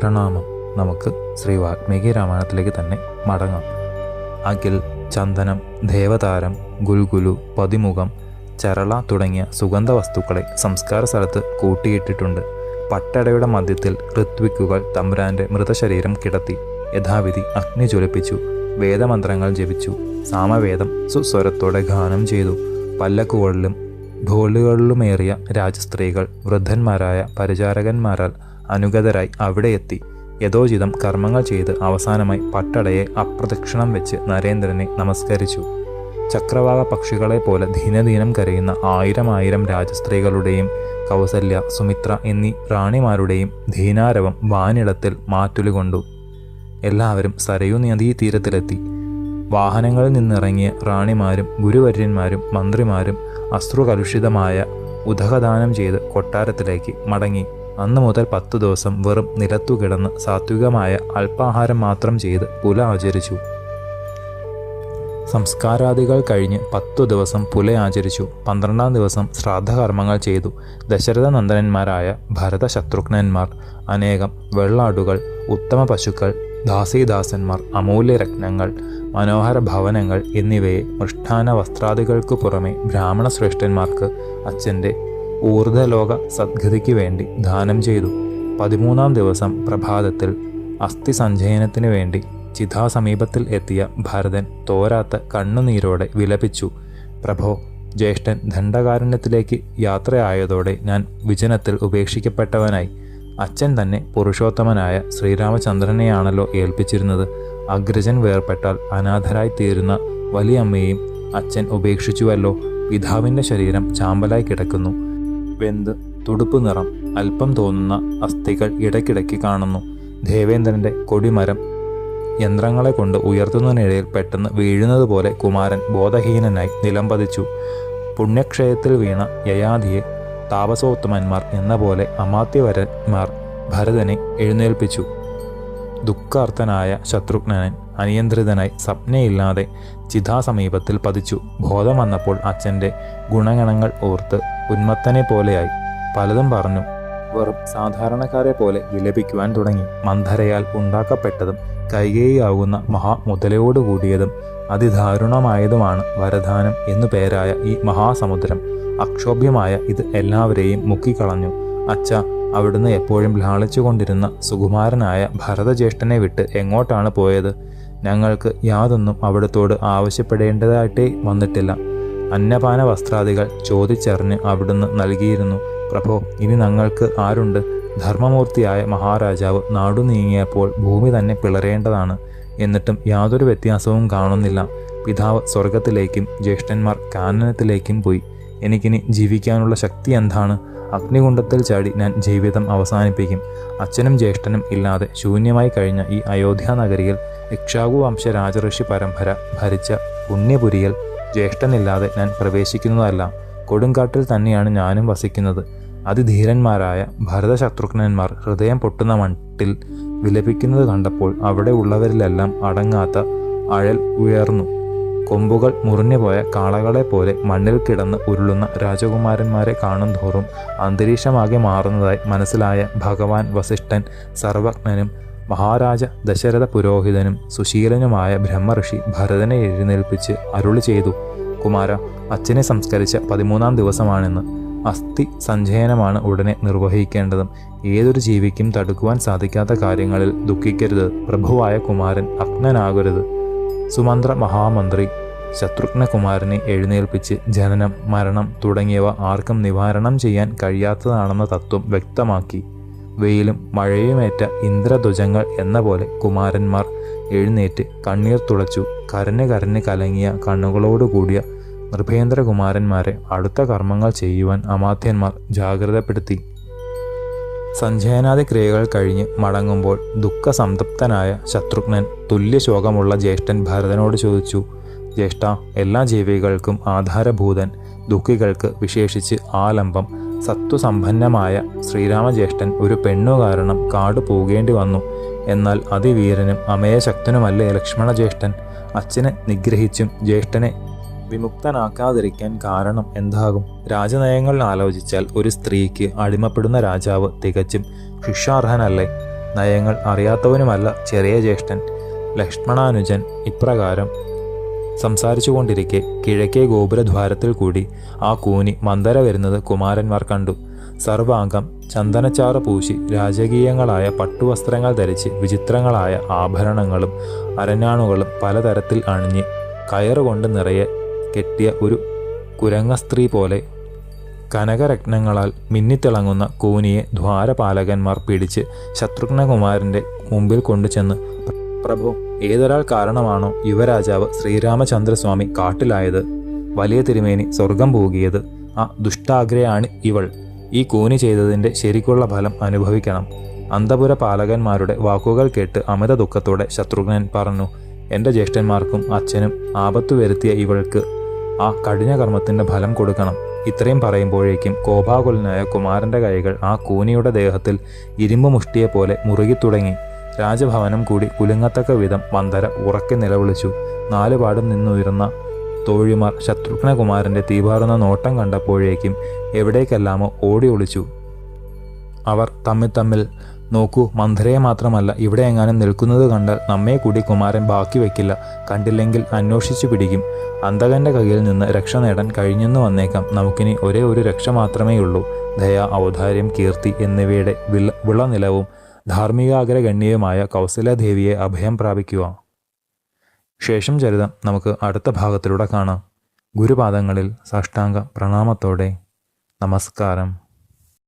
പ്രണാമം. നമുക്ക് ശ്രീ വാൽമീകി രാമായണത്തിലേക്ക് തന്നെ മടങ്ങാം. അഖിൽ ചന്ദനം ദേവതാരം ഗുൽഗുലു പതിമുഖം ചരള തുടങ്ങിയ സുഗന്ധ വസ്തുക്കളെ സംസ്കാര സ്ഥലത്ത് കൂട്ടിയിട്ടിട്ടുണ്ട്. പട്ടടയുടെ മധ്യത്തിൽ ഋത്വിക്കുകൾ തമ്പുരാന്റെ മൃതശരീരം കിടത്തി. യഥാവിധി അഗ്നി ജ്വലിപ്പിച്ചു. വേദമന്ത്രങ്ങൾ ജപിച്ചു. സാമവേദം സുസ്വരത്തോടെ ഗാനം ചെയ്തു. പല്ലക്കുകളിലും ഢോലുകളിലുമേറിയ രാജസ്ത്രീകൾ വൃദ്ധന്മാരായ പരിചാരകന്മാരാൽ അനുഗതരായി അവിടെ എത്തി. യഥോചിതം കർമ്മങ്ങൾ ചെയ്ത് അവസാനമായി പട്ടടയെ അപ്രദക്ഷിണം വെച്ച് നരേന്ദ്രനെ നമസ്കരിച്ചു. ചക്രവാക പക്ഷികളെ പോലെ ദിനദിനം കരയുന്ന ആയിരം ആയിരം രാജസ്ത്രീകളുടെയും കൗസല്യ സുമിത്ര എന്നീ റാണിമാരുടെയും ധീനാരവം വാനിടത്തിൽ മാറ്റുലുകൊണ്ടു എല്ലാവരും സരയു നദീ തീരത്തിലെത്തി. വാഹനങ്ങളിൽ നിന്നിറങ്ങിയ റാണിമാരും ഗുരുവര്യന്മാരും മന്ത്രിമാരും അശ്രുകലുഷിതമായ ഉദകദാനം ചെയ്ത് കൊട്ടാരത്തിലേക്ക് മടങ്ങി. അന്നു മുതൽ പത്തു ദിവസം വെറും നിലത്തു കിടന്ന് സാത്വികമായ അല്പാഹാരം മാത്രം ചെയ്ത് പുല ആചരിച്ചു. സംസ്കാരാദികൾ കഴിഞ്ഞ് പത്തു ദിവസം പുല ആചരിച്ചു. പന്ത്രണ്ടാം ദിവസം ശ്രാദ്ധകർമ്മങ്ങൾ ചെയ്തു. ദശരഥ നന്ദനന്മാരായ ഭരത ശത്രുഘ്നന്മാർ അനേകം വെള്ളാടുകൾ ഉത്തമ പശുക്കൾ ദാസീദാസന്മാർ അമൂല്യരത്നങ്ങൾ മനോഹര ഭവനങ്ങൾ എന്നിവയെ മൃഷ്ടാന വസ്ത്രാദികൾക്കു പുറമെ ബ്രാഹ്മണ ശ്രേഷ്ഠന്മാർക്ക് അച്ഛന്റെ ഊർധ്വലോക സദ്ഗതിക്ക് വേണ്ടി ദാനം ചെയ്തു. പതിമൂന്നാം ദിവസം പ്രഭാതത്തിൽ അസ്ഥി സഞ്ചയനത്തിനു വേണ്ടി ചിതാസമീപത്തിൽ എത്തിയ ഭരതൻ തോരാത്ത കണ്ണുനീരോടെ വിലപിച്ചു. പ്രഭോ ജ്യേഷ്ഠൻ ദണ്ഡകാരണ്യത്തിലേക്ക് യാത്രയായതോടെ ഞാൻ വിജനത്തിൽ ഉപേക്ഷിക്കപ്പെട്ടവനായി. അച്ഛൻ തന്നെ പുരുഷോത്തമനായ ശ്രീരാമചന്ദ്രനെയാണല്ലോ ഏൽപ്പിച്ചിരുന്നത്. അഗ്രജൻ വേർപ്പെട്ടാൽ അനാഥരായി തീരുന്ന വലിയമ്മയെയും അച്ഛൻ ഉപേക്ഷിച്ചുവല്ലോ. പിതാവിന്റെ ശരീരം ചാമ്പലായി കിടക്കുന്നു. വെന്ത് തുടുപ്പ് നിറം അല്പം തോന്നുന്ന അസ്ഥികൾ ഇടയ്ക്കിടയ്ക്ക് കാണുന്നു. ദേവേന്ദ്രന്റെ കൊടിമരം യന്ത്രങ്ങളെ കൊണ്ട് ഉയർത്തുന്നതിനിടയിൽ പെട്ടെന്ന് വീഴുന്നത് പോലെ കുമാരൻ ബോധഹീനനായി നിലംപതിച്ചു പുണ്യക്ഷയത്തിൽ വീണ യയാദിയെ താപസോത്തമന്മാർ എന്ന പോലെ അമാത്യവരന്മാർ ഭരതനെ എഴുന്നേൽപ്പിച്ചു. ദുഃഖാർത്ഥനായ ശത്രുഘ്നൻ അനിയന്ത്രിതനായി സ്വപ്നയില്ലാതെ ചിതാസമീപത്തിൽ പതിച്ചു. ബോധം വന്നപ്പോൾ അച്ഛന്റെ ഗുണഗണങ്ങൾ ഓർത്ത് ഉന്മത്തനെ പോലെയായി. പലതും പറഞ്ഞു. വെറും സാധാരണക്കാരെ പോലെ വിലപിക്കുവാൻ തുടങ്ങി. മന്ധരയാൽ ഉണ്ടാക്കപ്പെട്ടതും കൈകേയാവുന്ന മഹാമുതലയോടുകൂടിയതും അതിദാരുണമായതുമാണ് വരദാനം എന്നു പേരായ ഈ മഹാസമുദ്രം. അക്ഷോഭ്യമായ ഇത് എല്ലാവരെയും മുക്കിക്കളഞ്ഞു. അച്ഛ അവിടുന്ന് എപ്പോഴും ലാളിച്ചുകൊണ്ടിരുന്ന സുകുമാരനായ ഭരതജ്യേഷ്ഠനെ വിട്ട് എങ്ങോട്ടാണ് പോയത്? ഞങ്ങൾക്ക് യാതൊന്നും അവിടുത്തോട് ആവശ്യപ്പെടേണ്ടതായിട്ടേ വന്നിട്ടില്ല. അന്നപാന വസ്ത്രാദികൾ ചോദിച്ചറിഞ്ഞ് അവിടുന്ന് നൽകിയിരുന്നു പ്രഭോ ഇനി ഞങ്ങൾക്ക് ആരുണ്ട്? ധർമ്മമൂർത്തിയായ മഹാരാജാവ് നാടു നീങ്ങിയപ്പോൾ ഭൂമി തന്നെ പിളരേണ്ടതാണ്. എന്നിട്ടും യാതൊരു വ്യത്യാസവും കാണുന്നില്ല. പിതാവ് സ്വർഗത്തിലേക്കും ജ്യേഷ്ഠന്മാർ കാനനത്തിലേക്കും പോയി. എനിക്കിനി ജീവിക്കാനുള്ള ശക്തി എന്താണ്? അഗ്നികുണ്ഡത്തിൽ ചാടി ഞാൻ ജീവിതം അവസാനിപ്പിക്കും. അച്ഛനും ജ്യേഷ്ഠനും ഇല്ലാതെ ശൂന്യമായി കഴിഞ്ഞ ഈ അയോധ്യ നഗരിയിൽ ഇക്ഷാകു വംശ രാജഋഷി പരമ്പര ഭരിച്ച പുണ്യപുരിയിൽ ജ്യേഷ്ഠനില്ലാതെ ഞാൻ പ്രവേശിക്കുന്നതല്ല. കൊടുങ്കാട്ടിൽ തന്നെയാണ് ഞാനും വസിക്കുന്നത്. അതിധീരന്മാരായ ഭരതശത്രുഘ്നന്മാർ ഹൃദയം പൊട്ടുന്ന മട്ടിൽ വിലപിക്കുന്നത് കണ്ടപ്പോൾ അവിടെ ഉള്ളവരിലെല്ലാം അടങ്ങാത്ത അഴൽ ഉയർന്നു. കൊമ്പുകൾ മുറിഞ്ഞുപോയ കാളകളെ പോലെ മണ്ണിൽ കിടന്ന് ഉരുളുന്ന രാജകുമാരന്മാരെ കാണും തോറും അന്തരീക്ഷമാകെ മാറുന്നതായി മനസ്സിലായ ഭഗവാൻ വസിഷ്ഠൻ സർവജ്ഞനും മഹാരാജ ദശരഥ പുരോഹിതനും സുശീലനുമായ ബ്രഹ്മഋഷി ഭരതനെ എഴുന്നേൽപ്പിച്ച് അരുളി ചെയ്തു. കുമാര അച്ഛനെ സംസ്കരിച്ച പതിമൂന്നാം ദിവസമാണെന്ന് അസ്ഥി സഞ്ചയനമാണ് ഉടനെ നിർവഹിക്കേണ്ടതും. ഏതൊരു ജീവിക്കും തടുക്കുവാൻ സാധിക്കാത്ത കാര്യങ്ങളിൽ ദുഃഖിക്കരുത്. പ്രഭുവായ കുമാരൻ അഗ്നനാകരുത് സുമന്ത്ര മഹാമന്ത്രി ശത്രുഘ്നകുമാരനെ എഴുന്നേൽപ്പിച്ച് ജനനം മരണം തുടങ്ങിയവ ആർക്കും നിവാരണം ചെയ്യാൻ കഴിയാത്തതാണെന്ന തത്വം വ്യക്തമാക്കി. വെയിലും മഴയുമേറ്റ ഇന്ദ്രധ്വജങ്ങൾ എന്ന പോലെ കുമാരന്മാർ എഴുന്നേറ്റ് കണ്ണീർ തുളച്ചു കരഞ്ഞ് കരഞ്ഞ് കലങ്ങിയ കണ്ണുകളോടുകൂടിയ നൃപേന്ദ്രകുമാരന്മാരെ അടുത്ത കർമ്മങ്ങൾ ചെയ്യുവാൻ അമാത്യന്മാർ ജാഗ്രതപ്പെടുത്തി. സഞ്ജയനാദി ക്രിയകൾ കഴിഞ്ഞ് മടങ്ങുമ്പോൾ ദുഃഖസംതപ്തനായ ശത്രുഘ്നൻ തുല്യശോകമുള്ള ജ്യേഷ്ഠൻ ഭരതനോട് ചോദിച്ചു ജ്യേഷ്ഠ എല്ലാ ജീവികൾക്കും ആധാരഭൂതൻ ദുഃഖികൾക്ക് വിശേഷിച്ച് ആലംബം സത്വസമ്പന്നമായ ശ്രീരാമജ്യേഷ്ഠൻ ഒരു പെണ്ണു കാരണം കാട് പോകേണ്ടി വന്നു. എന്നാൽ അതിവീരനും അമേയശക്തനുമല്ലേ ലക്ഷ്മണജ്യേഷ്ഠൻ? അച്ഛനെ നിഗ്രഹിച്ചും ജ്യേഷ്ഠനെ വിമുക്തനാക്കാതിരിക്കാൻ കാരണം എന്താകും? രാജനയങ്ങൾ ആലോചിച്ചാൽ ഒരു സ്ത്രീക്ക് അടിമപ്പെടുന്ന രാജാവ് തികച്ചും ശിക്ഷാർഹനല്ലേ? നയങ്ങൾ അറിയാത്തവനുമല്ല ചെറിയ ജ്യേഷ്ഠൻ. ലക്ഷ്മണാനുജൻ ഇപ്രകാരം സംസാരിച്ചുകൊണ്ടിരിക്കെ കിഴക്കേ ഗോപുരദ്വാരത്തിൽ കൂടി ആ കൂനി മന്ദര വരുന്നത് കുമാരന്മാർ കണ്ടു. സർവാംഗം ചന്ദനച്ചാറ് പൂശി രാജകീയങ്ങളായ പട്ടുവസ്ത്രങ്ങൾ ധരിച്ച് വിചിത്രങ്ങളായ ആഭരണങ്ങളും അരഞ്ഞാണുകളും പലതരത്തിൽ അണിഞ്ഞ് കയറുകൊണ്ട് നിറയെ കെട്ടിയ ഒരു കുരങ്ങ സ്ത്രീ പോലെ കനകരത്നങ്ങളാൽ മിന്നിത്തിളങ്ങുന്ന കൂനിയെ ദ്വാരപാലകന്മാർ പിടിച്ച് ശത്രുഘ്നകുമാരന്റെ മുമ്പിൽ കൊണ്ടുചെന്ന് പ്രഭു ഏതൊരാൾ കാരണമാണോ യുവരാജാവ് ശ്രീരാമചന്ദ്രസ്വാമി കാട്ടിലായത്? വലിയ തിരുമേനി സ്വർഗം പോകിയത് ആ ദുഷ്ടാഗ്രയാണ് ഇവൾ. ഈ കൂനി ചെയ്തതിന്റെ ശരിക്കുള്ള ഫലം അനുഭവിക്കണം. അന്തപുര പാലകന്മാരുടെ വാക്കുകൾ കേട്ട് അമിത ദുഃഖത്തോടെ ശത്രുഘ്നൻ പറഞ്ഞു എന്റെ ജ്യേഷ്ഠന്മാർക്കും അച്ഛനും ആപത്തു വരുത്തിയ ഇവൾക്ക് ആ കഠിന കർമ്മത്തിന്റെ ഫലം കൊടുക്കണം. ഇത്രയും പറയുമ്പോഴേക്കും കോപാകുലനായ കുമാരന്റെ കൈകൾ ആ കൂനിയുടെ ദേഹത്തിൽ ഇരുമ്പ് മുഷ്ടിയെ പോലെ മുറുകിത്തുടങ്ങി. രാജഭവനം കൂടി കുലുങ്ങത്തക്ക വിധം മന്ദര ഉറക്കെ നിലവിളിച്ചു. നാലുപാടും നിന്നുയർന്ന തോഴിമാർ ശത്രുഘ്നകുമാരന്റെ തീപാറുന്ന നോട്ടം കണ്ടപ്പോഴേക്കും എവിടേക്കെല്ലാമോ ഓടി ഒളിച്ചു. അവർ തമ്മിൽ തമ്മിൽ നോക്കൂ മന്ധരയെ മാത്രമല്ല ഇവിടെ എങ്ങാനും നിൽക്കുന്നത് കണ്ടാൽ നമ്മെ കൂടി കുമാരൻ ബാക്കി വയ്ക്കില്ല കണ്ടില്ലെങ്കിൽ അന്വേഷിച്ചു പിടിക്കും. അന്തകന്റെ കയ്യിൽ നിന്ന് രക്ഷ നേടാൻ കഴിഞ്ഞെന്ന് വന്നേക്കാം നമുക്കിനി ഒരേ ഒരു രക്ഷ മാത്രമേയുള്ളൂ. ദയ ഔദാര്യം കീർത്തി എന്നിവയുടെ വിള വിളനിലവും ധാർമ്മികാഗ്രഗണ്യവുമായ കൗസലദേവിയെ അഭയം പ്രാപിക്കുക. ശേഷം ചരിതം നമുക്ക് അടുത്ത ഭാഗത്തിലൂടെ കാണാം. ഗുരുപാദങ്ങളിൽ സാഷ്ടാംഗ പ്രണാമത്തോടെ. നമസ്കാരം.